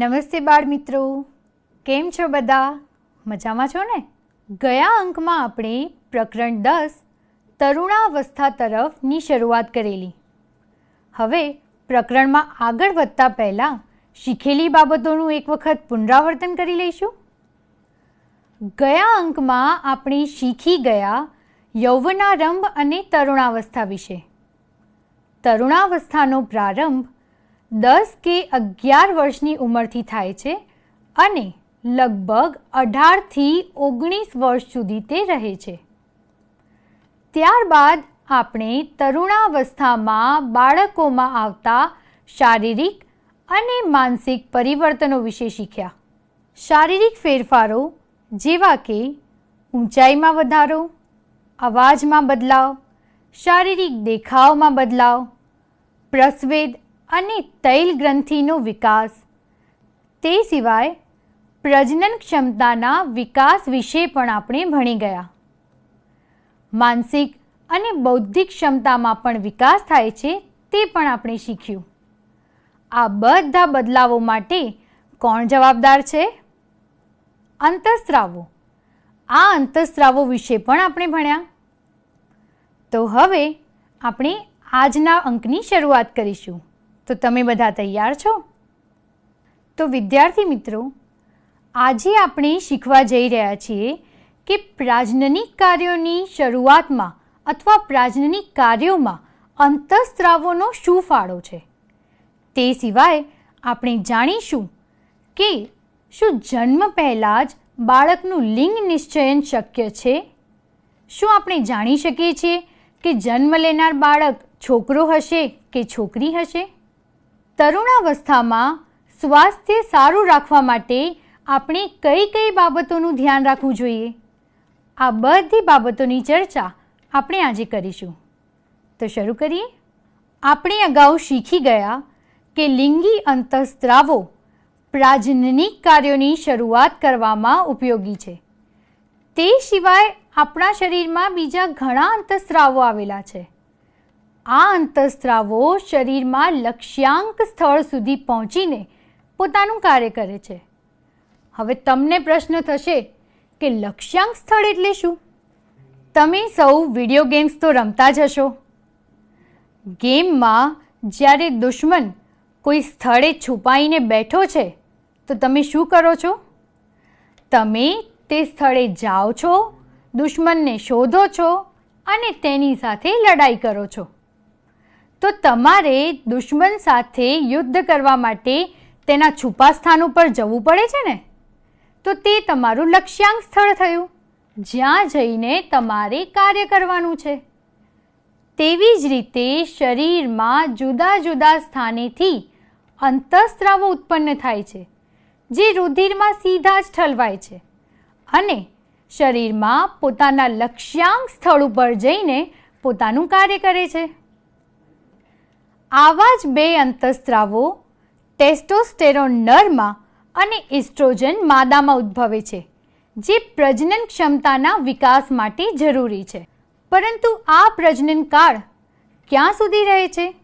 નમસ્તે બાળ મિત્રો કેમ છો બધા? મજામાં છો ને? ગયા અંકમાં આપણે પ્રકરણ દસ, તરુણાવસ્થા તરફની શરૂઆત કરેલી. હવે પ્રકરણમાં આગળ વધતા પહેલાં શીખેલી બાબતોનું એક વખત પુનરાવર્તન કરી લઈશું. ગયા અંકમાં આપણે શીખી ગયા યૌવનારંભ અને તરુણાવસ્થા વિશે. તરુણાવસ્થાનો પ્રારંભ દસ કે અગિયાર વર્ષની ઉંમરથી થાય છે અને લગભગ અઢારથી ઓગણીસ વર્ષ સુધી તે રહે છે. ત્યારબાદ આપણે તરુણાવસ્થામાં બાળકોમાં આવતા શારીરિક અને માનસિક પરિવર્તનો વિશે શીખ્યા. શારીરિક ફેરફારો જેવા કે ઊંચાઈમાં વધારો, અવાજમાં બદલાવ, શારીરિક દેખાવમાં બદલાવ, પ્રસ્વેદ અને તૈલ ગ્રંથિનો વિકાસ. તે સિવાય પ્રજનન ક્ષમતાના વિકાસ વિશે પણ આપણે ભણી ગયા. માનસિક અને બૌદ્ધિક ક્ષમતામાં પણ વિકાસ થાય છે તે પણ આપણે શીખ્યું. આ બધા બદલાવો માટે કોણ જવાબદાર છે? અંતસ્ત્રાવો. આ અંતસ્ત્રાવો વિશે પણ આપણે ભણ્યા. તો હવે આપણે આજના અંકની શરૂઆત કરીશું. તો તમે બધા તૈયાર છો? તો વિદ્યાર્થી મિત્રો, આજે આપણે શીખવા જઈ રહ્યા છીએ કે પ્રાજનનિક કાર્યોની શરૂઆતમાં અથવા પ્રાજનનિક કાર્યોમાં અંતઃસ્ત્રાવોનો શું ફાળો છે? તે સિવાય આપણે જાણીશું કે શું જન્મ પહેલાં જ બાળકનું લિંગ નિશ્ચયન શક્ય છે? શું આપણે જાણી શકીએ છીએ કે જન્મ લેનાર બાળક છોકરો હશે કે છોકરી હશે? તરુણાવસ્થામાં સ્વાસ્થ્ય સારું રાખવા માટે આપણે કઈ કઈ બાબતોનું ધ્યાન રાખવું જોઈએ? આ બધી બાબતોની ચર્ચા આપણે આજે કરીશું. તો શરૂ કરીએ. આપણે અગાઉ શીખી ગયા કે લિંગી અંતઃસ્ત્રાવો પ્રાજનનિક કાર્યોની શરૂઆત કરવામાં ઉપયોગી છે. તે સિવાય આપણા શરીરમાં બીજા ઘણા અંતઃસ્ત્રાવો આવેલા છે. આ અંતઃસ્ત્રાવો શરીરમાં લક્ષ્યાંક સ્થળ સુધી પહોંચીને પોતાનું કાર્ય કરે છે. હવે તમને પ્રશ્ન થશે કે લક્ષ્યાંક સ્થળ એટલે શું? તમે સૌ વીડિયો ગેમ્સ તો રમતા જ હશો. ગેમમાં જ્યારે દુશ્મન કોઈ સ્થળે છુપાઈને બેઠો છે, તો તમે શું કરો છો? તમે તે સ્થળે જાઓ છો, દુશ્મનને શોધો છો અને તેની સાથે લડાઈ કરો છો. તો તમારે દુશ્મન સાથે યુદ્ધ કરવા માટે તેના છુપા સ્થાન ઉપર જવું પડે છે ને? તો તે તમારું લક્ષ્યાંક સ્થળ થયું. જ્યાં જઈને તમારે કાર્ય કરવાનું છે. તેવી જ રીતે શરીરમાં જુદા જુદા સ્થાનેથી અંતઃસ્ત્રાવો ઉત્પન્ન થાય છે, જે રુધિરમાં સીધા જ ઠલવાય છે. અને શરીરમાં પોતાના લક્ષ્યાંક સ્થળ ઉપર જઈને પોતાનું કાર્ય કરે છે. આવા જ બે અંતઃસ્ત્રાવો ટેસ્ટોસ્ટેરોન નરમાં અને ઇસ્ટ્રોજન માદામાં ઉદ્ભવે છે, જે પ્રજનન ક્ષમતાના વિકાસ માટે જરૂરી છે. પરંતુ આ પ્રજનન કાળ ક્યાં સુધી રહે છે?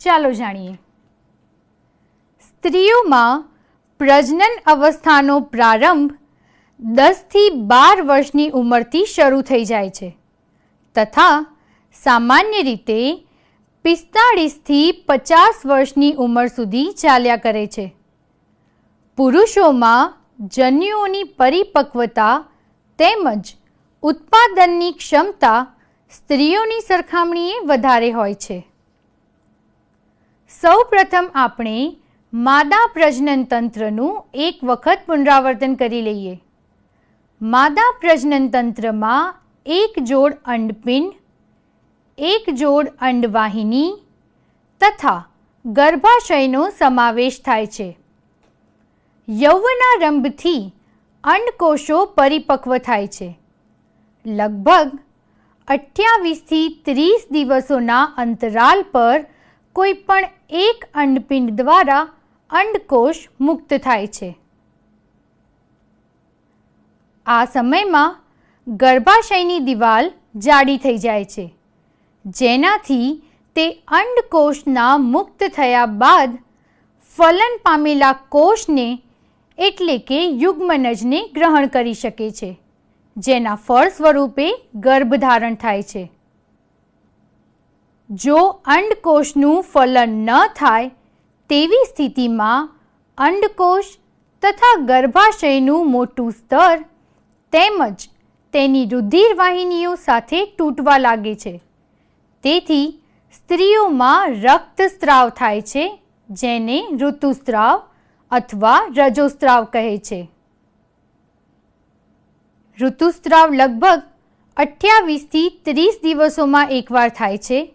ચાલો જાણીએ. સ્ત્રીઓમાં પ્રજનન અવસ્થાનો પ્રારંભ દસથી બાર વર્ષની ઉંમરથી શરૂ થઈ જાય છે. તથા સામાન્ય રીતે પિસ્તાળીસથી પચાસ વર્ષની ઉંમર સુધી ચાલ્યા કરે છે. પુરુષોમાં જન્યુઓની પરિપક્વતા તેમજ ઉત્પાદનની ક્ષમતા સ્ત્રીઓની સરખામણીએ વધારે હોય છે. સૌ પ્રથમ આપણે માદા પ્રજનન તંત્રનું એક વખત પુનરાવર્તન કરી લઈએ. માદા પ્રજનન તંત્રમાં એક જોડ અંડપિંડ એક જોડ અંડવાહિની તથા ગર્ભાશયનો સમાવેશ થાય છે. યૌવનારંભથી અંડકોષો પરિપક્વ થાય છે. લગભગ અઠ્યાવીસથી ત્રીસ દિવસોના અંતરાલ પર કોઈ પણ એક અંડપિંડ દ્વારા અંડકોષ મુક્ત થાય છે. આ સમયમાં ગર્ભાશયની દિવાલ જાડી થઈ જાય છે. જેનાથી તે અંડકોષના મુક્ત થયા બાદ ફલન પામેલા કોષને એટલે કે યુગ્મનજને ગ્રહણ કરી શકે છે, જેના ફળ સ્વરૂપે ગર્ભધારણ થાય છે. જો અંડકોષનું ફલન ન થાય, તેવી સ્થિતિમાં અંડકોષ તથા ગર્ભાશયનું મોટું સ્તર તેમજ તેની રુધિરવાહિનીઓ સાથે તૂટવા લાગે છે. તેથી સ્ત્રીઓમાં રક્તસ્રાવ થાય છે, જેને ઋતુસ્રાવ અથવા રજોસ્રાવ કહે છે. ઋતુસ્રાવ લગભગ અઠ્યાવીસથી ત્રીસ દિવસોમાં એકવાર થાય છે.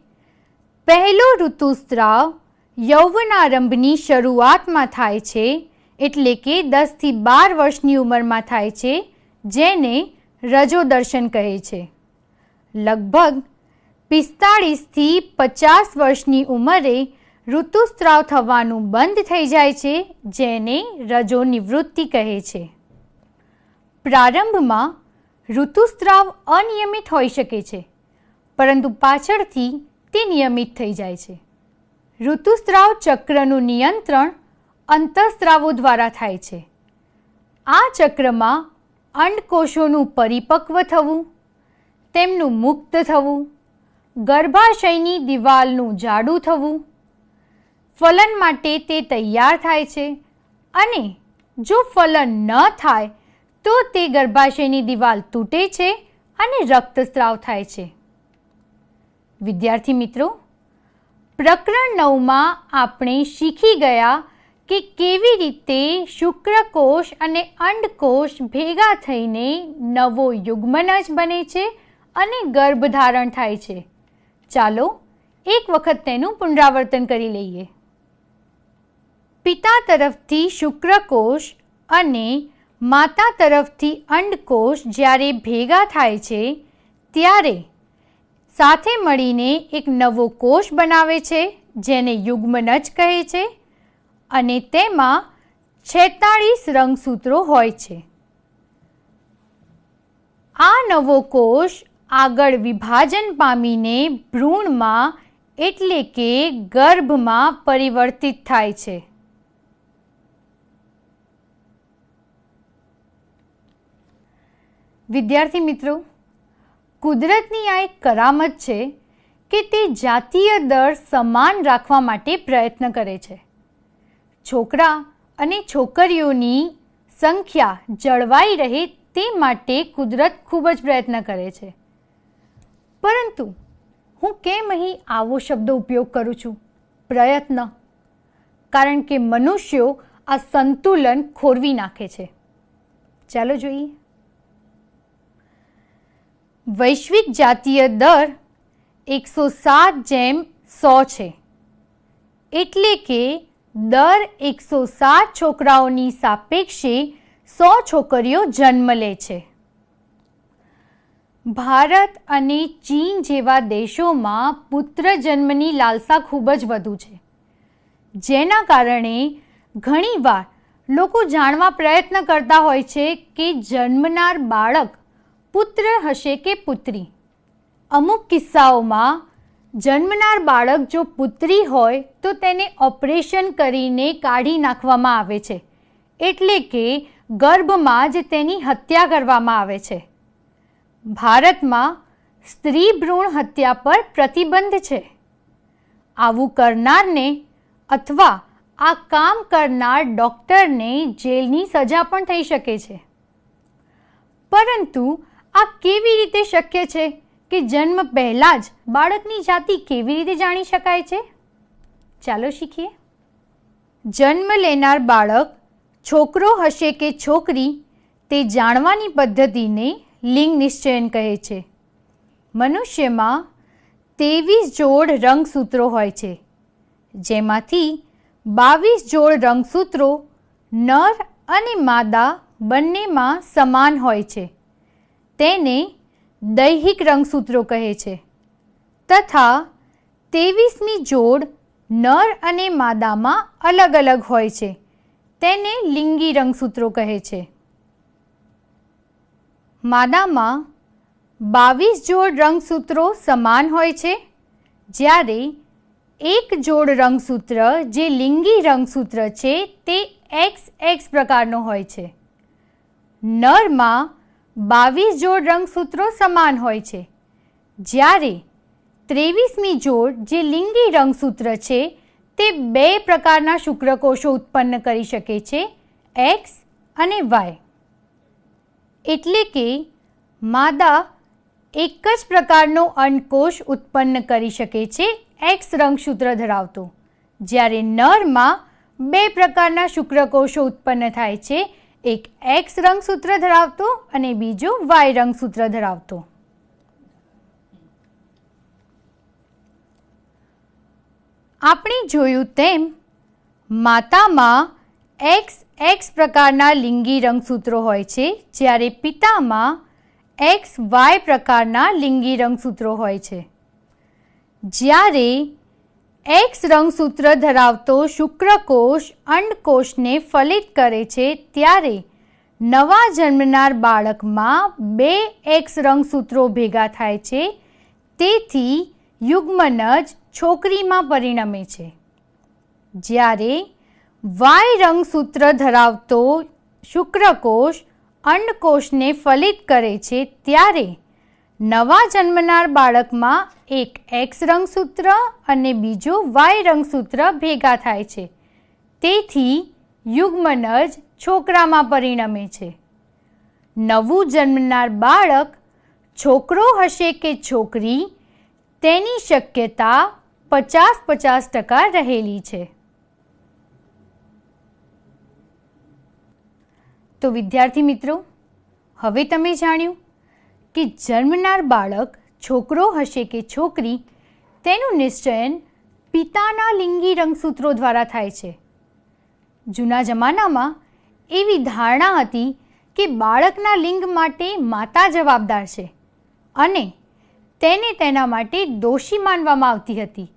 પહેલો ઋતુસ્રાવ યૌવનારંભની શરૂઆતમાં થાય છે, એટલે કે દસથી બાર વર્ષની ઉંમરમાં થાય છે, જેને રજોદર્શન કહે છે. લગભગ પિસ્તાળીસથી પચાસ વર્ષની ઉંમરે ઋતુસ્રાવ થવાનું બંધ થઈ જાય છે, જેને રજો નિવૃત્તિ કહે છે. પ્રારંભમાં ઋતુસ્રાવ અનિયમિત હોઈ શકે છે, પરંતુ પાછળથી તે નિયમિત થઈ જાય છે. ઋતુસ્રાવ ચક્રનું નિયંત્રણ અંતઃસ્રાવો દ્વારા થાય છે. આ ચક્રમાં અંડકોષોનું પરિપક્વ થવું, તેમનું મુક્ત થવું ગર્ભાશયની દિવાલનું જાડું થવું, ફલન માટે તે તૈયાર થાય છે અને જો ફલન ન થાય તો તે ગર્ભાશયની દિવાલ તૂટે છે અને રક્તસ્રાવ થાય છે. વિદ્યાર્થી મિત્રો પ્રકરણ નવમાં આપણે શીખી ગયા કે કેવી રીતે શુક્રકોષ અને અંડકોષ ભેગા થઈને નવો યુગ્મનજ બને છે અને ગર્ભધારણ થાય છે. ચાલો, એક વખત તેનું પુનરાવર્તન કરી લઈએ. પિતા તરફથી શુક્રકોષ અને માતા તરફથી અંડકોષ જ્યારે ભેગા થાય છે, ત્યારે સાથે મળીને એક નવો કોષ બનાવે છે, જેને યુગ્મનજ કહે છે અને તેમાં છેતાળીસ રંગસૂત્રો હોય છે. આ નવો કોષ આગળ વિભાજન પામીને ભ્રૂણમાં એટલે કે ગર્ભમાં પરિવર્તિત થાય છે. વિદ્યાર્થી મિત્રો, કુદરતની આ એક કરામત છે કે તે જાતીય દર સમાન રાખવા માટે પ્રયત્ન કરે છે. છોકરા અને છોકરીઓની સંખ્યા જળવાઈ રહે તે માટે કુદરત ખૂબ જ પ્રયત્ન કરે છે. પરંતુ હું કેમ અહીં આવો શબ્દ ઉપયોગ કરું છું? પ્રયત્ન. કારણ કે મનુષ્યો આ સંતુલન ખોરવી નાખે છે. ચાલો જોઈએ. વૈશ્વિક જાતીય દર એકસો સાત જેમ સો છે. એટલે કે દર એકસો સાત છોકરાઓની સાપેક્ષે સો છોકરીઓ જન્મ લે છે. ભારત અને ચીન જેવા દેશોમાં પુત્ર જન્મની લાલસા ખૂબ જ વધુ છે. જેના કારણે ઘણીવાર લોકો જાણવા પ્રયત્ન કરતા હોય છે કે જન્મનાર બાળક પુત્ર હશે કે પુત્રી. અમુક કિસ્સાઓમાં જન્મનાર બાળક જો પુત્રી હોય તો તેને ઓપરેશન કરીને કાઢી નાખવામાં આવે છે. એટલે કે ગર્ભમાં જ તેની હત્યા કરવામાં આવે છે. ભારતમાં સ્ત્રી ભ્રૂણ હત્યા પર પ્રતિબંધ છે. આવું કરનારને અથવા આ કામ કરનાર ડૉક્ટરને જેલની સજા પણ થઈ શકે છે. પરંતુ આ કેવી રીતે શક્ય છે કે જન્મ પહેલાં જ બાળકની જાતિ કેવી રીતે જાણી શકાય છે? ચાલો શીખીએ. જન્મ લેનાર બાળક છોકરો હશે કે છોકરી તે જાણવાની પદ્ધતિને લિંગ નિશ્ચયન કહે છે. મનુષ્યમાં ત્રેવીસ જોડ રંગસૂત્રો હોય છે. જેમાંથી બાવીસ જોડ રંગસૂત્રો નર અને માદા બંનેમાં સમાન હોય છે. તેને દૈહિક રંગસૂત્રો કહે છે. તથા ત્રેવીસમી જોડ નર અને માદામાં અલગ અલગ હોય છે. તેને લિંગી રંગસૂત્રો કહે છે. માદામાં બાવીસ જોડ રંગસૂત્રો સમાન હોય છે, જ્યારે એક જોડ રંગસૂત્ર જે લિંગી રંગસૂત્ર છે તે એક્સ એક્સ પ્રકારનો હોય છે. નરમાં બાવીસ જોડ રંગસૂત્રો સમાન હોય છે, જ્યારે ત્રેવીસમી જોડ જે લિંગી રંગસૂત્ર છે તે બે પ્રકારના શુક્રકોષો ઉત્પન્ન કરી શકે છે એક્સ અને વાય એટલે કે માદા એક જ પ્રકારનો અંડકોષ ઉત્પન્ન કરી શકે છે એક્સ રંગસૂત્ર ધરાવતો. જ્યારે નરમાં બે પ્રકારના શુક્રકોષો ઉત્પન્ન થાય છે, એક એક્સ રંગસૂત્ર ધરાવતો અને બીજો વાય રંગસૂત્ર ધરાવતો. આપણે જોયું તેમ, માતામાં એક્સ એક્સ પ્રકારના લિંગી રંગસૂત્રો હોય છે, જ્યારે પિતામાં એક્સ વાય પ્રકારના લિંગી રંગસૂત્રો હોય છે. જ્યારે એક્સ રંગસૂત્ર ધરાવતો શુક્રકોષ અંડકોષને ફલિત કરે છે, ત્યારે નવા જન્મનાર બાળકમાં બે એક્સ રંગસૂત્રો ભેગા થાય છે. તેથી યુગ્મનજ છોકરીમાં પરિણમે છે. જ્યારે વાય રંગસૂત્ર ધરાવતો શુક્રકોષ અંડકોષને ફલિત કરે છે ત્યારે નવા જન્મનાર બાળકમાં એક એક્સ રંગસૂત્ર અને બીજો વાય રંગસૂત્ર ભેગા થાય છે. તેથી યુગ્મનજ છોકરામાં પરિણમે છે. નવું જન્મનાર બાળક છોકરો હશે કે છોકરી તેની શક્યતા પચાસ પચાસ ટકા રહેલી છે. તો વિદ્યાર્થી મિત્રો, હવે તમે જાણ્યું કે જન્મનાર બાળક છોકરો હશે કે છોકરી, તેનું નિશ્ચયન પિતાના લિંગી રંગસૂત્રો દ્વારા થાય છે. જૂના જમાનામાં એવી ધારણા હતી કે બાળકના લિંગ માટે માતા જવાબદાર છે અને તેને તેના માટે દોષી માનવામાં આવતી હતી.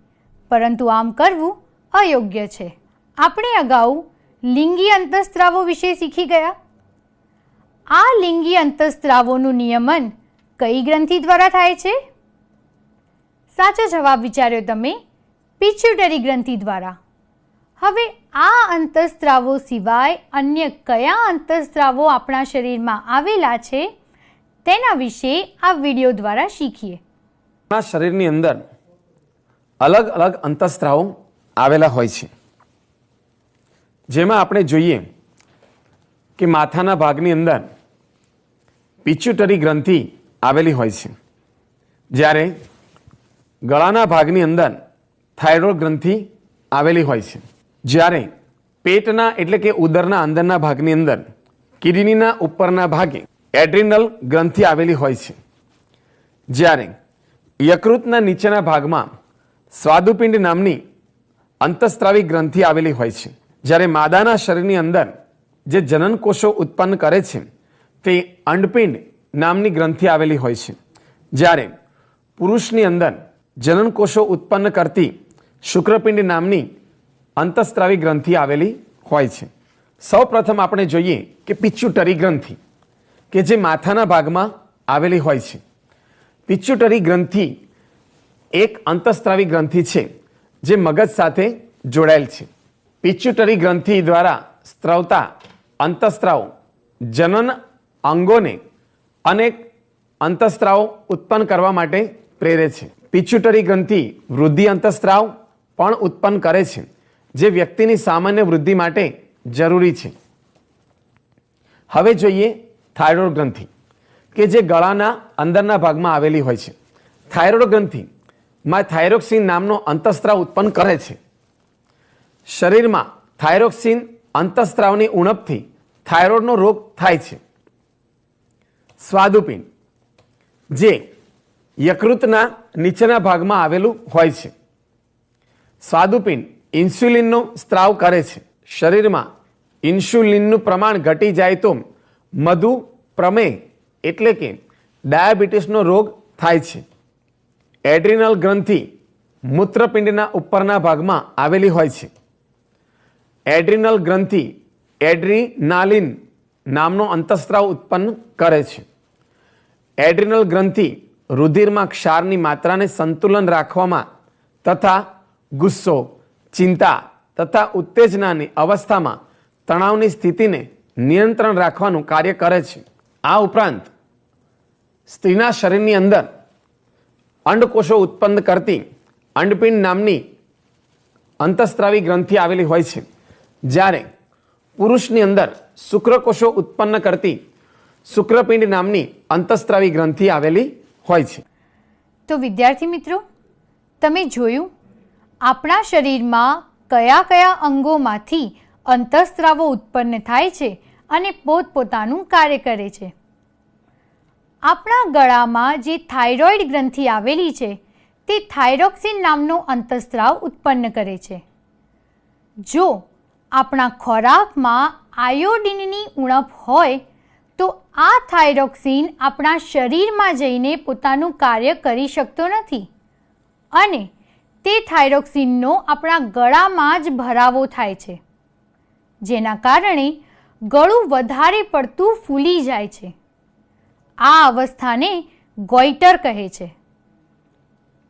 પરંતુ આમ કરવું અયોગ્ય છે. આપણે અગાઉ લિંગી અંતઃસ્ત્રાવો વિશે શીખી ગયા. આ લિંગી અંતઃસ્ત્રાવોનું નિયમન કઈ ગ્રંથિ દ્વારા થાય છે? સાચો જવાબ વિચાર્યો તમે પિચ્યુટરી ગ્રંથિ દ્વારા. હવે આ અંતઃસ્ત્રાવો સિવાય અન્ય કયા અંતઃસ્ત્રાવો આપણા શરીરમાં આવેલા છે તેના વિશે આ વીડિયો દ્વારા શીખીએ. આપણા શરીરની અંદર અલગ અલગ અંતઃસ્ત્રાવો આવેલા હોય છે. જેમાં આપણે જોઈએ કે માથાના ભાગની અંદર પિચ્યુટરી ગ્રંથિ આવેલી હોય છે. જ્યારે ગળાના ભાગની અંદર થાઇરોઇડ ગ્રંથિ આવેલી હોય છે. જ્યારે પેટના એટલે કે ઉદરના અંદરના ભાગની અંદર કિડનીના ઉપરના ભાગે એડ્રિનલ ગ્રંથિ આવેલી હોય છે. જ્યારે યકૃતના નીચેના ભાગમાં સ્વાદુપિંડ નામની અંતસ્ત્રાવી ગ્રંથિ આવેલી હોય છે. જ્યારે માદાના શરીરની અંદર જે જનનકોષો ઉત્પન્ન કરે છે તે અંડપિંડ નામની ગ્રંથિ આવેલી હોય છે. જ્યારે પુરુષની અંદર જનનકોષો ઉત્પન્ન કરતી શુક્રપિંડ નામની અંતસ્ત્રાવી ગ્રંથિ આવેલી હોય છે. સૌ પ્રથમ આપણે જોઈએ કે પિચ્યુટરી ગ્રંથિ, કે જે માથાના ભાગમાં આવેલી હોય છે. પિચ્યુટરી ગ્રંથિ એક અંતસ્ત્રાવી ગ્રંથિ છે, જે મગજ સાથે જોડાયેલ છે. પિચ્યુટરી ગ્રંથિ દ્વારા સ્ત્રવતા, અંતસ્ત્રાવ, જનન અંગોને અનેક અંતસ્ત્રાવ ઉત્પન્ન કરવા માટે પ્રેરે છે. પિચ્યુટરી ગ્રંથિ વૃદ્ધિ અંતસ્ત્રાવ પણ ઉત્પન્ન કરે છે, જે વ્યક્તિની સામાન્ય વૃદ્ધિ માટે જરૂરી છે. હવે જોઈએ થાઇરોઇડ ગ્રંથિ, કે જે ગળાના અંદરના ભાગમાં આવેલી હોય છે. થાઇરોઇડ ગ્રંથિમાં થાઇરોક્સિન નામનો અંતસ્ત્રાવ ઉત્પન્ન કરે છે. શરીરમાં થાઇરોક્સિન અંતસ્ત્રાવની ઉણપથી થાઇરોઇડનો રોગ થાય છે. સ્વાદુપિંડ, જે યકૃતના નીચેના ભાગમાં આવેલું હોય છે. સ્વાદુપિંડ ઇન્સ્યુલિનનો સ્ત્રાવ કરે છે. શરીરમાં ઇન્સ્યુલિનનું પ્રમાણ ઘટી જાય તો મધુ પ્રમેય એટલે કે ડાયાબિટીસનો રોગ થાય છે. એડ્રિનલ ગ્રંથિ મૂત્રપિંડના ઉપરના ભાગમાં આવેલી હોય છે. એડ્રિનલ ગ્રંથિ એડ્રીનાલિન નામનો અંતસ્ત્રાવ ઉત્પન્ન કરે છે. એડ્રિનલ ગ્રંથિ રુધિરમાં ક્ષારની માત્રાને સંતુલન રાખવામાં તથા ગુસ્સો, ચિંતા તથા ઉત્તેજનાની અવસ્થામાં તણાવની સ્થિતિને નિયંત્રણ રાખવાનું કાર્ય કરે છે. આ ઉપરાંત સ્ત્રીના શરીરની અંદર અંડકોષો ઉત્પન્ન કરતી અંડપિંડ નામની અંતસ્ત્રાવી ગ્રંથિ આવેલી હોય છે, જ્યારે પુરુષની અંદર શુક્રકોષો ઉત્પન્ન કરતી શુક્રપિંડ નામની અંતસ્ત્રાવી ગ્રંથિ આવેલી હોય છે. તો વિદ્યાર્થી મિત્રો, તમે જોયું આપણા શરીરમાં કયા કયા અંગોમાંથી અંતઃસ્ત્રાવો ઉત્પન્ન થાય છે અને પોતપોતાનું કાર્ય કરે છે? આપણા ગળામાં જે થાઇરોઇડ ગ્રંથિ આવેલી છે, તે થાઇરોક્સિન નામનો અંતઃસ્ત્રાવ ઉત્પન્ન કરે છે. જો આપણા ખોરાકમાં આયોડિનની ઉણપ હોય તો આ થાઇરોક્સિન આપણા શરીરમાં જઈને પોતાનું કાર્ય કરી શકતો નથી. અને તે થાઇરોક્સિનનો આપણા ગળામાં જ ભરાવો થાય છે, જેના કારણે ગળું વધારે પડતું ફૂલી જાય છે. આ અવસ્થાને ગોઈટર કહે છે.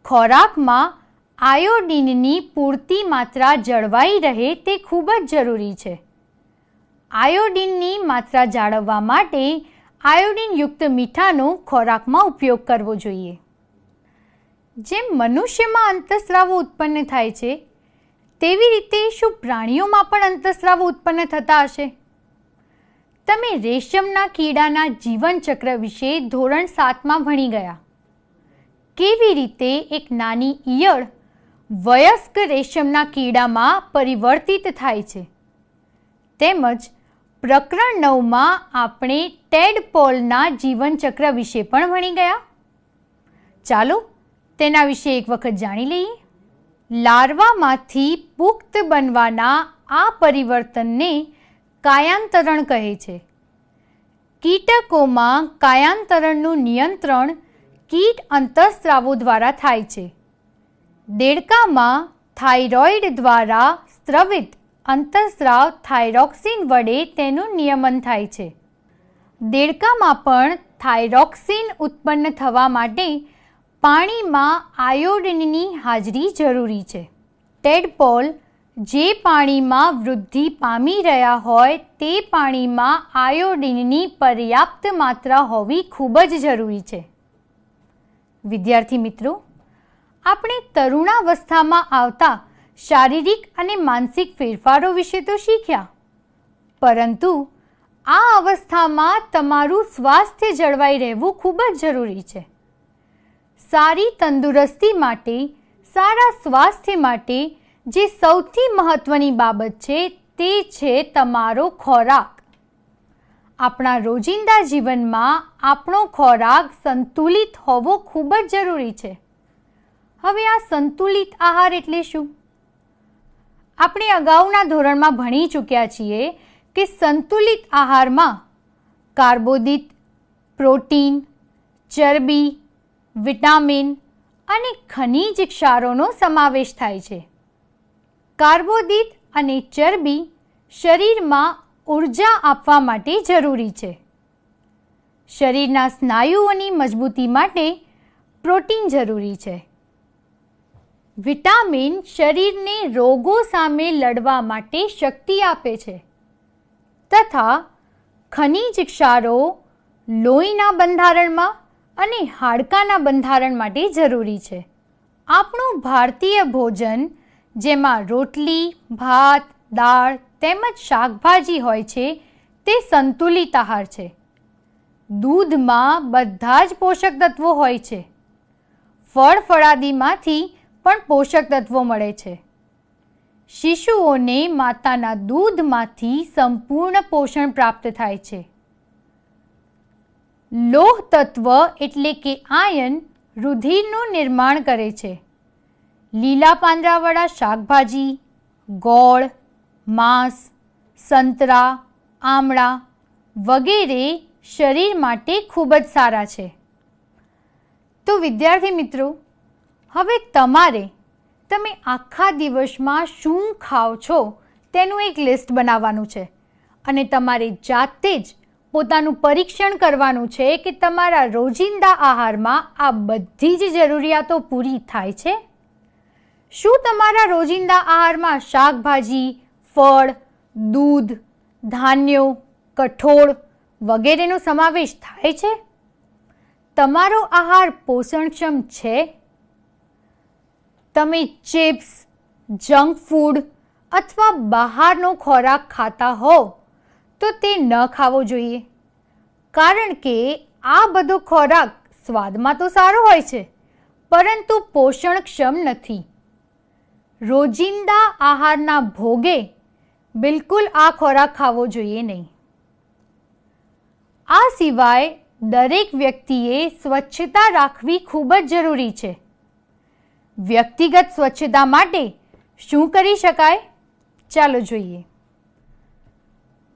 ખોરાકમાં આયોડિનની પૂરતી માત્રા જળવાઈ રહે તે ખૂબ જ જરૂરી છે. આયોડિનની માત્રા જાળવવા માટે આયોડિનયુક્ત મીઠાનો ખોરાકમાં ઉપયોગ કરવો જોઈએ. જેમ મનુષ્યમાં અંતઃસ્રાવો ઉત્પન્ન થાય છે, તેવી રીતે શું પ્રાણીઓમાં પણ અંતઃસ્રાવો ઉત્પન્ન થતા હશે? તમે રેશમના કીડાના જીવનચક્ર વિશે ધોરણ સાતમાં ભણી ગયા. કેવી રીતે એક નાની ઈયળ વયસ્ક રેશમના કીડામાં પરિવર્તિત થાય છે. તેમજ પ્રકરણ નવમાં આપણે ટેડપોલના જીવનચક્ર વિશે પણ ભણી ગયા. ચાલો તેના વિશે એક વખત જાણી લઈએ. લાર્વામાંથી પુખ્ત બનવાના આ પરિવર્તનને કાયાંતરણ કહે છે. કીટકોમાં કાયાંતરણનું નિયંત્રણ કીટ અંતઃસ્ત્રાવો દ્વારા થાય છે. દેડકામાં થાઇરોઇડ દ્વારા સ્ત્રવિત અંતઃસ્રાવ થાઇરોક્સિન વડે તેનું નિયમન થાય છે. દેડકામાં પણ થાઇરોક્સિન ઉત્પન્ન થવા માટે પાણીમાં આયોડિનની હાજરી જરૂરી છે. ટેડપોલ જે પાણીમાં વૃદ્ધિ પામી રહ્યા હોય તે પાણીમાં આયોડિનની પર્યાપ્ત માત્રા હોવી ખૂબ જ જરૂરી છે. વિદ્યાર્થી મિત્રો આપણે તરુણાવસ્થામાં આવતા શારીરિક અને માનસિક ફેરફારો વિશે તો શીખ્યા. પરંતુ આ અવસ્થામાં તમારું સ્વાસ્થ્ય જળવાઈ રહેવું ખૂબ જ જરૂરી છે. સારી તંદુરસ્તી માટે, સારા સ્વાસ્થ્ય માટે જે સૌથી મહત્ત્વની બાબત છે તે છે તમારો ખોરાક. આપણા રોજિંદા જીવનમાં આપણો ખોરાક સંતુલિત હોવો ખૂબ જ જરૂરી છે. હવે આ સંતુલિત આહાર એટલે શું? આપણે અગાઉના ધોરણમાં ભણી ચૂક્યા છીએ કે સંતુલિત આહારમાં કાર્બોદિત, પ્રોટીન, ચરબી, વિટામિન અને ખનિજ ક્ષારોનો સમાવેશ થાય છે. કાર્બોદિત અને ચરબી શરીરમાં ઊર્જા આપવા માટે જરૂરી છે. શરીરના સ્નાયુઓની મજબૂતી માટે પ્રોટીન જરૂરી છે. વિટામિન શરીરને રોગો સામે લડવા માટે શક્તિ આપે છે. તથા ખનિજ ક્ષારો લોહીના બંધારણમાં અને હાડકાના બંધારણ માટે જરૂરી છે. આપણું ભારતીય ભોજન, જેમાં રોટલી, ભાત, દાળ તેમજ શાકભાજી હોય છે, તે સંતુલિત આહાર છે. દૂધમાં બધા જ પોષક તત્વો હોય છે. ફળ ફળાદીમાંથી પણ પોષક તત્વો મળે છે. શિશુઓને માતાના દૂધમાંથી સંપૂર્ણ પોષણ પ્રાપ્ત થાય છે. લોહ તત્વ એટલે કે આયન રુધિરનું નિર્માણ કરે છે. લીલા પાંદડાવાળા શાકભાજી, ગોળ, માંસ, સંતરા, આમળા વગેરે શરીર માટે ખૂબ જ સારા છે. તો વિદ્યાર્થી મિત્રો હવે તમારે, તમે આખા દિવસમાં શું ખાઓ છો તેનું એક લિસ્ટ બનાવવાનું છે. અને તમારે જાતે જ પોતાનું પરીક્ષણ કરવાનું છે કે તમારા રોજિંદા આહારમાં આ બધી જ જરૂરિયાતો પૂરી થાય છે. શું તમારા રોજિંદા આહારમાં શાકભાજી, ફળ, દૂધ, ધાન્યો, કઠોળ વગેરેનો સમાવેશ થાય છે? તમારો આહાર પોષણક્ષમ છે તમે ચિપ્સ, જંક ફૂડ અથવા બહારનો ખોરાક ખાતા હો તો તે ન ખાવો જોઈએ. કારણ કે આ બધો ખોરાક સ્વાદમાં તો સારો હોય છે, પરંતુ પોષણક્ષમ નથી. રોજિંદા આહારના ભોગે બિલકુલ આ ખોરાક ખાવો જોઈએ નહીં. આ સિવાય દરેક વ્યક્તિએ સ્વચ્છતા રાખવી ખૂબ જ જરૂરી છે. વ્યક્તિગત સ્વચ્છતા માટે શું કરી શકાય? ચાલો જોઈએ.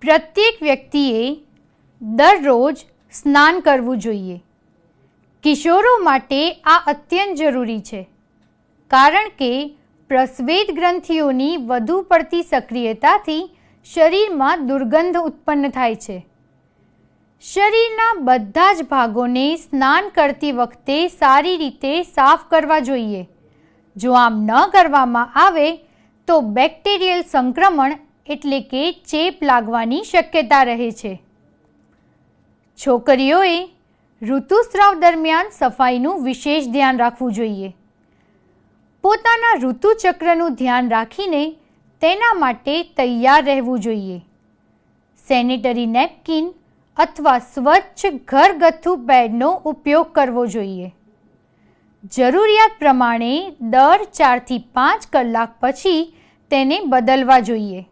પ્રત્યેક વ્યક્તિએ દરરોજ સ્નાન કરવું જોઈએ. કિશોરો માટે આ અત્યંત જરૂરી છે. કારણ કે પ્રસ્વેદ ગ્રંથિઓની વધુ પડતી સક્રિયતાથી શરીરમાં દુર્ગંધ ઉત્પન્ન થાય છે. શરીરના બધા જ ભાગોને સ્નાન કરતી વખતે સારી રીતે સાફ કરવા જોઈએ. જો આમ ન કરવામાં આવે, તો બેક્ટેરિયલ સંક્રમણ એટલે કે ચેપ લાગવાની શક્યતા રહે છે. છોકરીઓએ ઋતુસ્રાવ દરમિયાન સફાઈનું વિશેષ ધ્યાન રાખવું જોઈએ. પોતાના ઋતુચક્રનું ધ્યાન રાખીને તેના માટે તૈયાર રહેવું જોઈએ. સેનિટરી નેપકિન અથવા સ્વચ્છ ઘરગથ્થુ પેડનો ઉપયોગ કરવો જોઈએ. જરૂરિયાત પ્રમાણે દર ચારથી પાંચ કલાક પછી તેને બદલવા જોઈએ.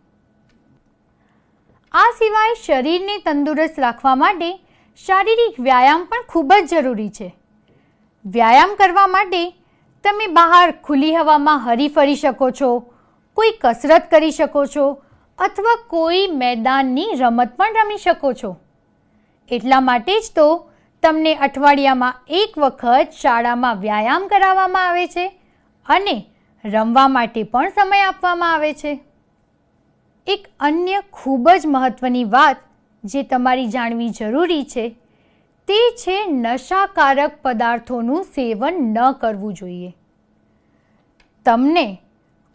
આ સિવાય શરીરને તંદુરસ્ત રાખવા માટે શારીરિક વ્યાયામ પણ ખૂબ જ જરૂરી છે. વ્યાયામ કરવા માટે તમે બહાર ખુલ્લી હવામાં હરી ફરી શકો છો, કોઈ કસરત કરી શકો છો અથવા કોઈ મેદાનની રમત પણ રમી શકો છો. એટલા માટે જ તો તમને અઠવાડિયામાં એક વખત શાળામાં વ્યાયામ કરાવવામાં આવે છે અને રમવા માટે પણ સમય આપવામાં આવે છે. એક અન્ય ખૂબ જ મહત્ત્વની વાત જે તમારી જાણવી જરૂરી છે તે છે નશાકારક પદાર્થોનું સેવન ન કરવું જોઈએ. તમને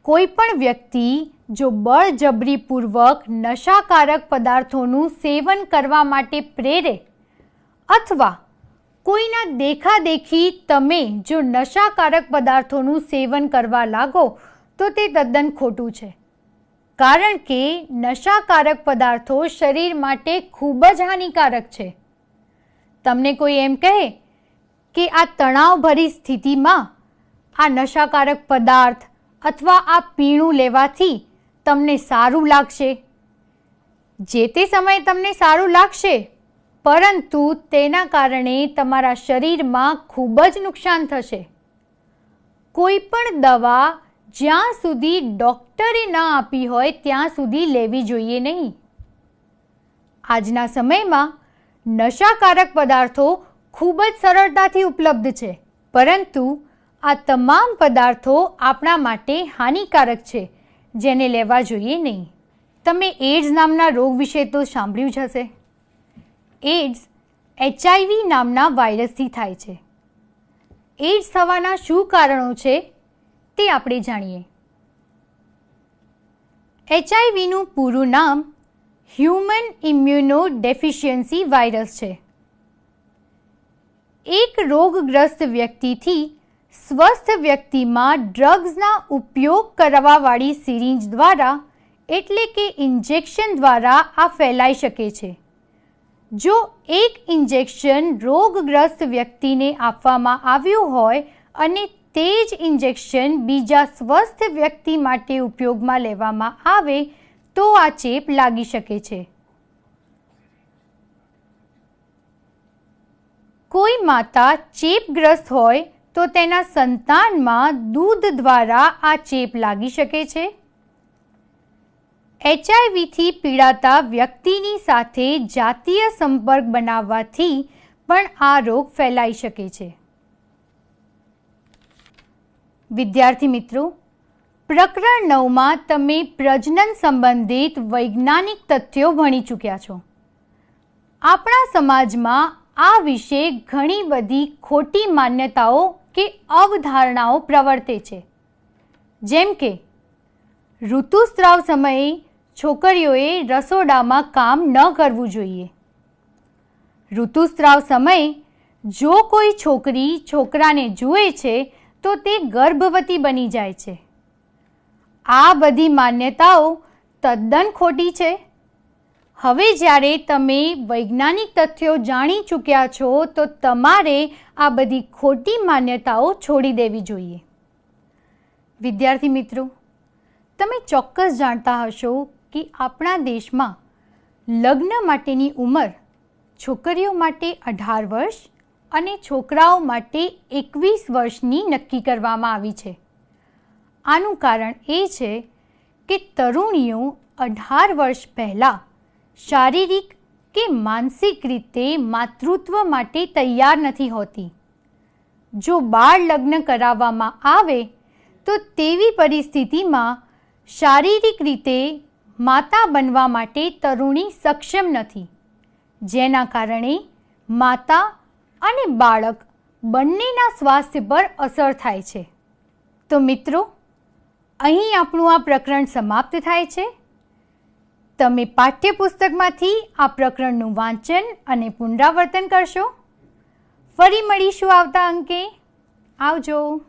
કોઈ પણ વ્યક્તિ જો બળજબરીપૂર્વક નશાકારક પદાર્થોનું સેવન કરવા માટે પ્રેરે અથવા કોઈના દેખાદેખી તમે જો નશાકારક પદાર્થોનું સેવન કરવા લાગો, તો તે તદ્દન ખોટું છે. કારણ કે નશાકારક પદાર્થો શરીર માટે ખૂબ જ હાનિકારક છે. તમને કોઈ એમ કહે કે આ તણાવભરી સ્થિતિમાં આ નશાકારક પદાર્થ અથવા આ પીણું લેવાથી તમને સારું લાગશે? જે તે સમયે તમને સારું લાગશે પરંતુ તેના કારણે તમારા શરીરમાં ખૂબ જ નુકસાન થશે. કોઈ પણ દવા જ્યાં સુધી ડૉક્ટરે ન આપી હોય, ત્યાં સુધી લેવી જોઈએ નહીં. આજના સમયમાં નશાકારક પદાર્થો ખૂબ જ સરળતાથી ઉપલબ્ધ છે, પરંતુ આ તમામ પદાર્થો આપણા માટે હાનિકારક છે, જેને લેવા જોઈએ નહીં. તમે એડ્સ નામના રોગ વિશે તો સાંભળ્યું જ હશે. એડ્સ એચઆઈવી નામના વાયરસથી થાય છે. એડ્સ થવાના શું કારણો છે તે આપણે જાણીએ. એચઆઈવીનું પૂરું નામ હ્યુમન ઇમ્યુનો ડેફિશિયન્સી વાયરસ છે. એક રોગગ્રસ્ત વ્યક્તિથી સ્વસ્થ વ્યક્તિમાં ડ્રગ્સના ઉપયોગ કરવાવાળી સિરિંજ દ્વારા એટલે કે ઇન્જેક્શન દ્વારા આ ફેલાઈ શકે છે. જો એક ઇન્જેક્શન રોગગ્રસ્ત વ્યક્તિને આપવામાં આવ્યું હોય અને તે જ ઇન્જેક્શન બીજા સ્વસ્થ વ્યક્તિ માટે ઉપયોગમાં લેવામાં આવે, તો આ ચેપ લાગી શકે છે. કોઈ માતા ચેપગ્રસ્ત હોય, તો તેના સંતાનમાં દૂધ દ્વારા આ ચેપ લાગી શકે છે. એચઆઈવીથી પીડાતા વ્યક્તિની સાથે જાતીય સંપર્ક બનાવવાથી પણ આ રોગ ફેલાઈ શકે છે. વિદ્યાર્થી મિત્રો, પ્રકરણ નવમાં તમે પ્રજનન સંબંધિત વૈજ્ઞાનિક તથ્યો ભણી ચૂક્યા છો. આપણા સમાજમાં આ વિશે ઘણી બધી ખોટી માન્યતાઓ કે અવધારણાઓ પ્રવર્તે છે. જેમ કે ઋતુસ્ત્રાવ સમયે છોકરીઓએ રસોડામાં કામ ન કરવું જોઈએ. ઋતુસ્ત્રાવ સમયે જો કોઈ છોકરી છોકરાને જુએ છે, તો તે ગર્ભવતી બની જાય છે. આ બધી માન્યતાઓ તદ્દન ખોટી છે. હવે જ્યારે તમે વૈજ્ઞાનિક તથ્યો જાણી ચૂક્યા છો, તો તમારે આ બધી ખોટી માન્યતાઓ છોડી દેવી જોઈએ. વિદ્યાર્થી મિત્રો, તમે ચોક્કસ જાણતા હશો કે આપણા દેશમાં લગ્ન માટેની ઉંમર છોકરીઓ માટે અઢાર વર્ષ અને છોકરાઓ માટે એકવીસ વર્ષની નક્કી કરવામાં આવી છે. આનું કારણ એ છે કે તરુણીઓ અઢાર વર્ષ પહેલાં શારીરિક કે માનસિક રીતે માતૃત્વ માટે તૈયાર નથી હોતી. જો બાળ લગ્ન કરાવવામાં આવે તો તેવી પરિસ્થિતિમાં શારીરિક રીતે માતા બનવા માટે તરુણી સક્ષમ નથી. જેના કારણે માતા અને બાળક બંનેના સ્વાસ્થ્ય પર અસર થાય છે. તો મિત્રો, અહીં આપણું આ પ્રકરણ સમાપ્ત થાય છે. તમે પાઠ્યપુસ્તકમાંથી આ પ્રકરણનું વાંચન અને પુનરાવર્તન કરશો. ફરી મળીશું આવતા અંકે. આવજો.